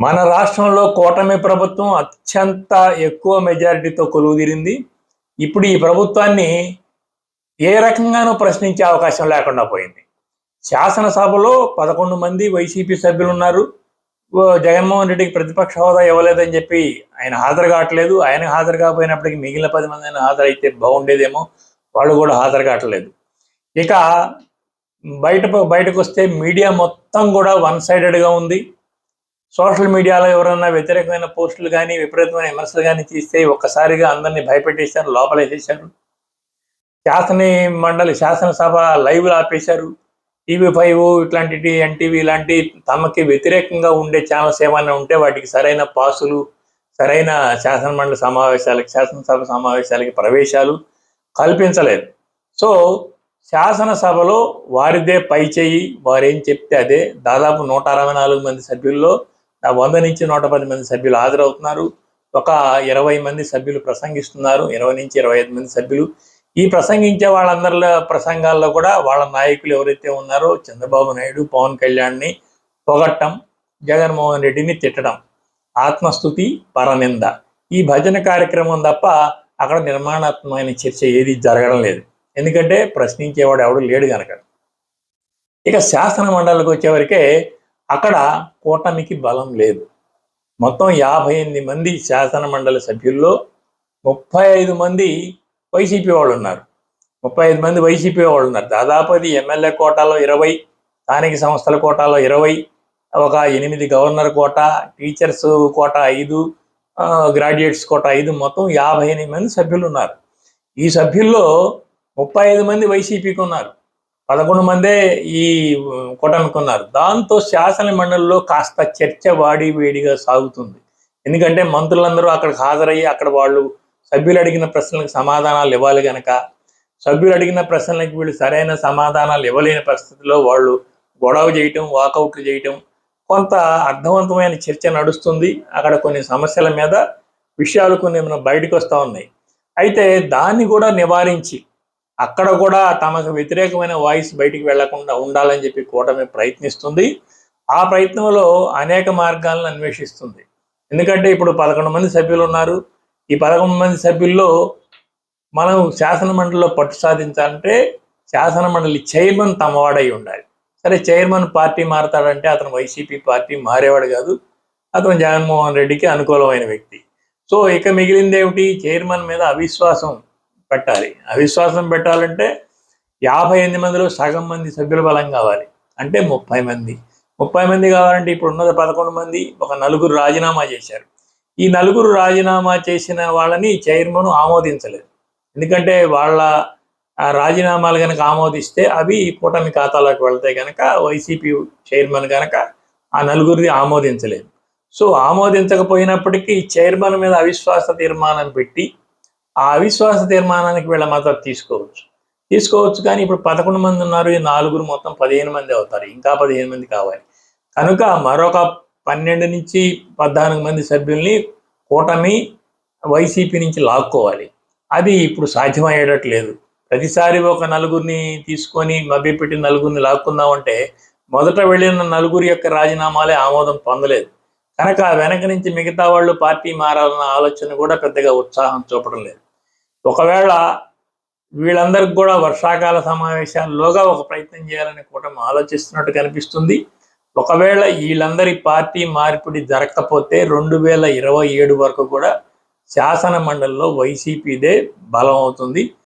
మన రాష్ట్రంలో కూటమి ప్రభుత్వం అత్యంత ఎక్కువ మెజారిటీతో కొలువుదీరింది. ఇప్పుడు ఈ ప్రభుత్వాన్ని ఏ రకంగానూ ప్రశ్నించే అవకాశం లేకుండా పోయింది. శాసనసభలో పదకొండు మంది వైసీపీ సభ్యులు ఉన్నారు జగన్మోహన్ రెడ్డికి ప్రతిపక్ష హోదా ఇవ్వలేదని చెప్పి ఆయన హాజరు కావట్లేదు. ఆయన హాజరు కాకపోయినప్పటికీ మిగిలిన పది మంది ఆయన హాజరైతే బాగుండేదేమో. వాళ్ళు కూడా హాజరు కావట్లేదు. ఇక బయట బయటకు వస్తే మీడియా మొత్తం కూడా వన్ సైడెడ్గా ఉంది. సోషల్ మీడియాలో ఎవరైనా వ్యతిరేకమైన పోస్టులు కానీ విపరీతమైన విమర్శలు కానీ తీస్తే ఒక్కసారిగా అందరినీ భయపెట్టేశారు లోపలేసేశారు. శాసన మండలి శాసనసభ లైవ్లు ఆపేశారు. టీవీ ఫైవ్ ఇట్లాంటి ఎన్టీవీ ఇలాంటి తమకి వ్యతిరేకంగా ఉండే ఛానల్స్ ఏమైనా ఉంటే వాటికి సరైన పాసులు సరైన శాసన మండలి సమావేశాలకి శాసనసభ సమావేశాలకి ప్రవేశాలు కల్పించలేదు. సో శాసనసభలో వారిదే పై చేయి వారేం చెప్తే అదే. దాదాపు నూట అరవై నాలుగు మంది సభ్యుల్లో వంద నుంచి నూట పది మంది సభ్యులు హాజరవుతున్నారు. ఒక ఇరవై మంది సభ్యులు ప్రసంగిస్తున్నారు. ఇరవై నుంచి ఇరవై ఐదు మంది సభ్యులు. ఈ ప్రసంగించే వాళ్ళందరిలో ప్రసంగాల్లో కూడా వాళ్ళ నాయకులు ఎవరైతే ఉన్నారో చంద్రబాబు నాయుడు పవన్ కళ్యాణ్ని పొగట్టం జగన్మోహన్ రెడ్డిని తిట్టడం ఆత్మస్థుతి పరనింద. ఈ భజన కార్యక్రమం తప్ప అక్కడ నిర్మాణాత్మకమైన చర్చ ఏది జరగడం లేదు. ఎందుకంటే ప్రశ్నించేవాడు ఎవడు లేడు కనుక ఇక శాసన మండలికి వచ్చేవరకే అక్కడ కూటమికి బలం లేదు. మొత్తం యాభై ఎనిమిది మంది శాసనమండలి సభ్యుల్లో ముప్పై ఐదు మంది వైసీపీ వాళ్ళు ఉన్నారు. ముప్పై ఐదు మంది వైసీపీ వాళ్ళు ఉన్నారు. దాదాపు అది ఎమ్మెల్యే కోటాలో ఇరవై స్థానిక సంస్థల కోటాలో ఇరవై ఒక ఎనిమిది గవర్నర్ కోట టీచర్స్ కోట ఐదు గ్రాడ్యుయేట్స్ కోట ఐదు మొత్తం యాభై ఎనిమిది మంది సభ్యులు ఉన్నారు. ఈ సభ్యుల్లో ముప్పై ఐదు మంది వైసీపీకి ఉన్నారు. పదకొండు మందే ఈ కొట్టనుకున్నారు దాంతో శాసన మండలిలో కాస్త చర్చ వాడి వేడిగా సాగుతుంది. ఎందుకంటే మంత్రులందరూ అక్కడికి హాజరయ్యి అక్కడ వాళ్ళు సభ్యులు అడిగిన ప్రశ్నలకు సమాధానాలు ఇవ్వాలి కనుక సభ్యులు అడిగిన ప్రశ్నలకు వీళ్ళు సరైన సమాధానాలు ఇవ్వలేని పరిస్థితిలో వాళ్ళు గొడవ చేయటం వాకౌట్లు చేయటం కొంత అర్థవంతమైన చర్చ నడుస్తుంది. అక్కడ కొన్ని సమస్యల మీద విషయాలు కొన్ని బయటకు వస్తూ ఉన్నాయి. అయితే దాన్ని కూడా నివారించి అక్కడ కూడా తమకు వ్యతిరేకమైన వాయిస్ బయటికి వెళ్ళకుండా ఉండాలని చెప్పి కూటమి ప్రయత్నిస్తుంది. ఆ ప్రయత్నంలో అనేక మార్గాలను అన్వేషిస్తుంది. ఎందుకంటే ఇప్పుడు పదకొండు మంది సభ్యులు ఉన్నారు. ఈ పదకొండు మంది సభ్యుల్లో మనం శాసన మండలిలో పట్టు సాధించాలంటే శాసన మండలి చైర్మన్ తమవాడై ఉండాలి. సరే చైర్మన్ పార్టీ మారతాడంటే అతను వైసీపీ పార్టీ మారేవాడు కాదు. అతను జగన్మోహన్ రెడ్డికి అనుకూలమైన వ్యక్తి. సో ఇక మిగిలింది ఏమిటి చైర్మన్ మీద అవిశ్వాసం. పెట్టాలి. అవిశ్వాసం పెట్టాలంటే యాభై ఎనిమిది మందిలో సగం మంది సభ్యుల బలం కావాలి. అంటే ముప్పై మంది. ముప్పై మంది కావాలంటే ఇప్పుడు ఉన్నది పదకొండు మంది ఒక నలుగురు రాజీనామా చేశారు. ఈ నలుగురు రాజీనామా చేసిన వాళ్ళని చైర్మన్ ఆమోదించలేదు. ఎందుకంటే వాళ్ళ ఆ రాజీనామాలు కనుక ఆమోదిస్తే అవి కూటమి ఖాతాలోకి వెళ్తాయి కనుక వైసీపీ చైర్మన్ కనుక ఆ నలుగురిది ఆమోదించలేదు. సో ఆమోదించకపోయినప్పటికీ చైర్మన్ మీద అవిశ్వాస తీర్మానం పెట్టి ఆ అవిశ్వాస తీర్మానానికి వీళ్ళ మద్దతు తీసుకోవచ్చు. తీసుకోవచ్చు కానీ ఇప్పుడు పదకొండు మంది ఉన్నారు ఈ నాలుగురు మొత్తం పదిహేను మంది అవుతారు. ఇంకా పదిహేను మంది కావాలి. కనుక మరొక పన్నెండు నుంచి పద్నాలుగు మంది సభ్యుల్ని కూటమి వైసీపీ నుంచి లాక్కోవాలి. అది ఇప్పుడు సాధ్యమయ్యేటట్లేదు ప్రతిసారి ఒక నలుగురిని తీసుకొని మభ్యపెట్టి నలుగురిని లాక్కుందామంటే మొదట వెళ్ళిన నలుగురి యొక్క రాజీనామాలే ఆమోదం పొందలేదు. కనుక వెనక నుంచి మిగతా వాళ్ళు పార్టీ మారాలన్న ఆలోచన కూడా పెద్దగా ఉత్సాహం చూపడం లేదు. ఒకవేళ వీళ్ళందరికి కూడా వర్షాకాల సమావేశాల్లోగా ఒక ప్రయత్నం చేయాలని కూటమి ఆలోచిస్తున్నట్టు కనిపిస్తుంది. ఒకవేళ వీళ్ళందరి పార్టీ మార్పిడి జరగకపోతే రెండు వేల ఇరవై ఏడు వరకు కూడా శాసన మండలిలో వైసీపీదే బలం అవుతుంది